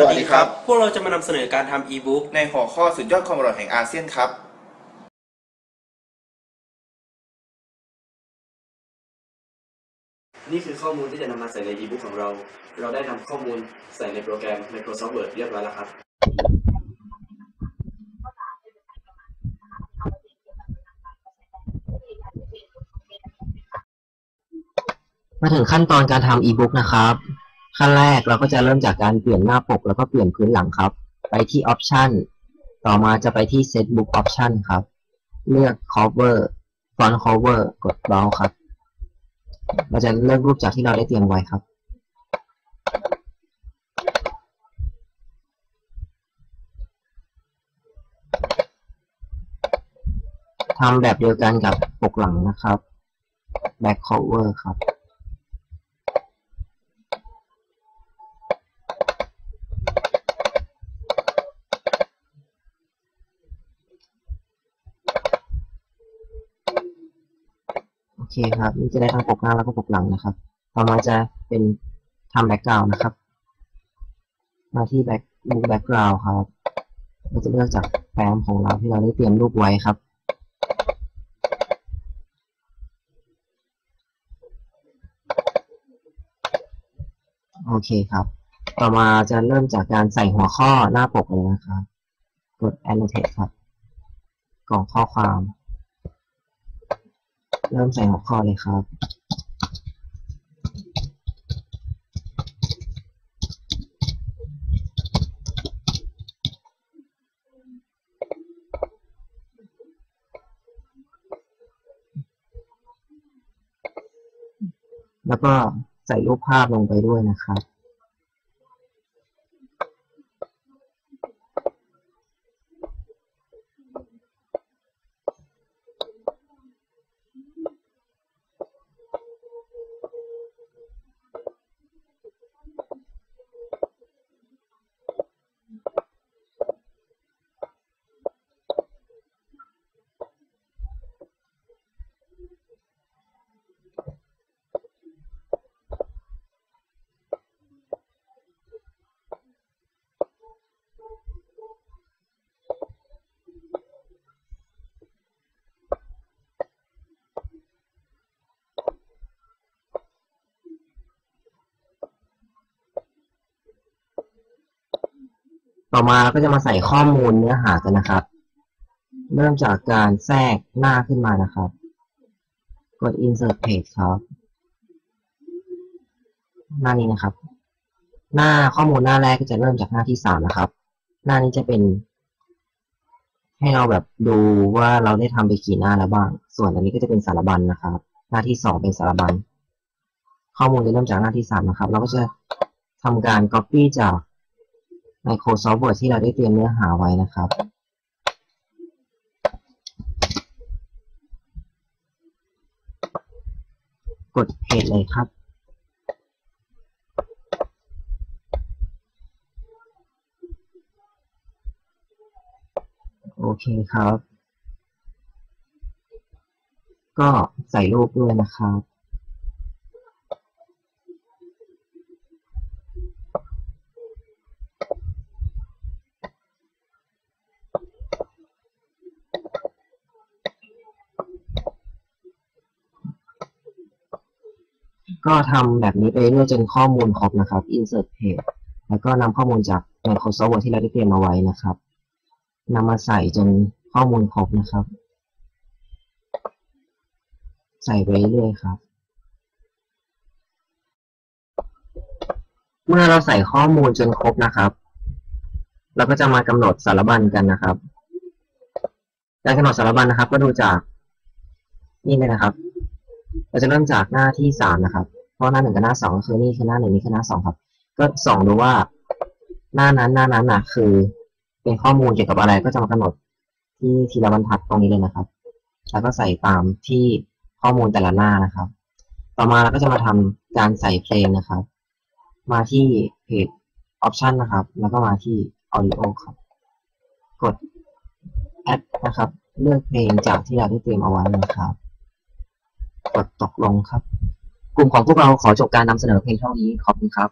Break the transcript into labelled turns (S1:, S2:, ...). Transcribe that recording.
S1: วัสดีครับ
S2: พวกเราจะมานำเสนอการทำอีบุ๊ก
S1: ในหัวข้อสุดยอดความอร่อยแห่งอาเซียนครับ
S3: นี่คือข้อมูลที่จะนำมาใส่ใน e-book ของเรา เราได้นำข้อมูลใส่ในโปรแกรม Microsoft Word เรียบร้อยแล้วครับ
S4: มาถึงขั้นตอนการทำอีบุ๊กนะครับ ขั้นแรกเราก็จะเริ่มจากการเปลี่ยนหน้าปก แล้วก็เปลี่ยนพื้นหลังครับ ไปที่ Option ต่อมาจะไปที่ Set Book Option ครับ เลือก Cover Font Cover กด Browse ครับ เราจะเลือกรูปจากที่เราได้เตรียมไว้ครับ ทำแบบเดียวกันกับปกหลังนะครับ Back Cover ครับ เคครับนี่จะได้ทั้งปกหน้าแล้วก็ปกหลังนะครับ ต่อมาจะเป็นทำแบ็กกราวน์นะครับ มาที่แบ็กบุ๊กแบ็กกราวน์ครับ เราจะเลือกจากแฟ้มของเราที่เราได้เตรียมรูปไว้ครับโอเคครับ ต่อมาจะเริ่มจากการใส่หัวข้อหน้าปกเลยนะครับ กด annotate ครับ กล่องข้อความ เริ่มใส่หัวข้อเลยครับแล้วก็ใส่รูปภาพลงไปด้วยนะครับ ต่อมาก็จะมาใส่ข้อมูลเนื้อหากันนะครับ เริ่มจากการแทรกหน้าขึ้นมานะครับ กด insert page ครับ หน้านี้นะครับ หน้าข้อมูลหน้าแรกก็จะเริ่มจากหน้าที่สามนะครับ หน้านี้จะเป็น ให้เราแบบดูว่าเราได้ทำไปกี่หน้าแล้วบ้าง ส่วนอันนี้ก็จะเป็นสารบัญนะครับ หน้าที่สองเป็นสารบัญ ข้อมูลจะเริ่มจากหน้าที่สามนะครับ เราก็จะทำการ copy จาก Microsoft Word ที่เราได้เตรียมเนื้อหาไว้นะครับกดเพจเลยครับ โอเคครับ ก็ใส่รูปด้วยนะครับ ก็ทำแบบนี้ไปเรื่อยจนข้อมูลครบนะครับ insert page แล้วก็นำข้อมูลจาก Microsoft Word ที่เราได้เตรียมมาไว้นะครับนำมาใส่จนข้อมูลครบนะครับ ใส่ไปเรื่อยครับ เมื่อเราใส่ข้อมูลจนครบนะครับ เราก็จะมากำหนดสารบัญกันนะครับ การกำหนดสารบัญนะครับ ก็ดูจากนี่เลยนะครับ เราจะเริ่มจากหน้าที่สามนะครับ เพราะหน้าหนึ่งกับหน้าสองก็คือนี่คือหน้าหนึ่งนี่คือหน้าสองครับ ก็ส่องดูว่าหน้านั้นหน้านั้นน่ะคือเป็นข้อมูลเกี่ยวกับอะไรก็จะมากำหนดที่ทีละบรรทัดตรงนี้เลยนะครับ แล้วก็ใส่ตามที่ข้อมูลแต่ละหน้านะครับ ต่อมาเราก็จะมาทำการใส่เพลงนะครับ มาที่เพจ Option นะครับ แล้วก็มาที่ Audio ครับ กด Add นะครับ เลือกเพลงจากที่เราได้เตรียมเอาไว้นะครับ กดตกลงครับ กลุ่มของพวกเราขอจบการนำเสนอเพลงเท่านี้ ขอบคุณครับ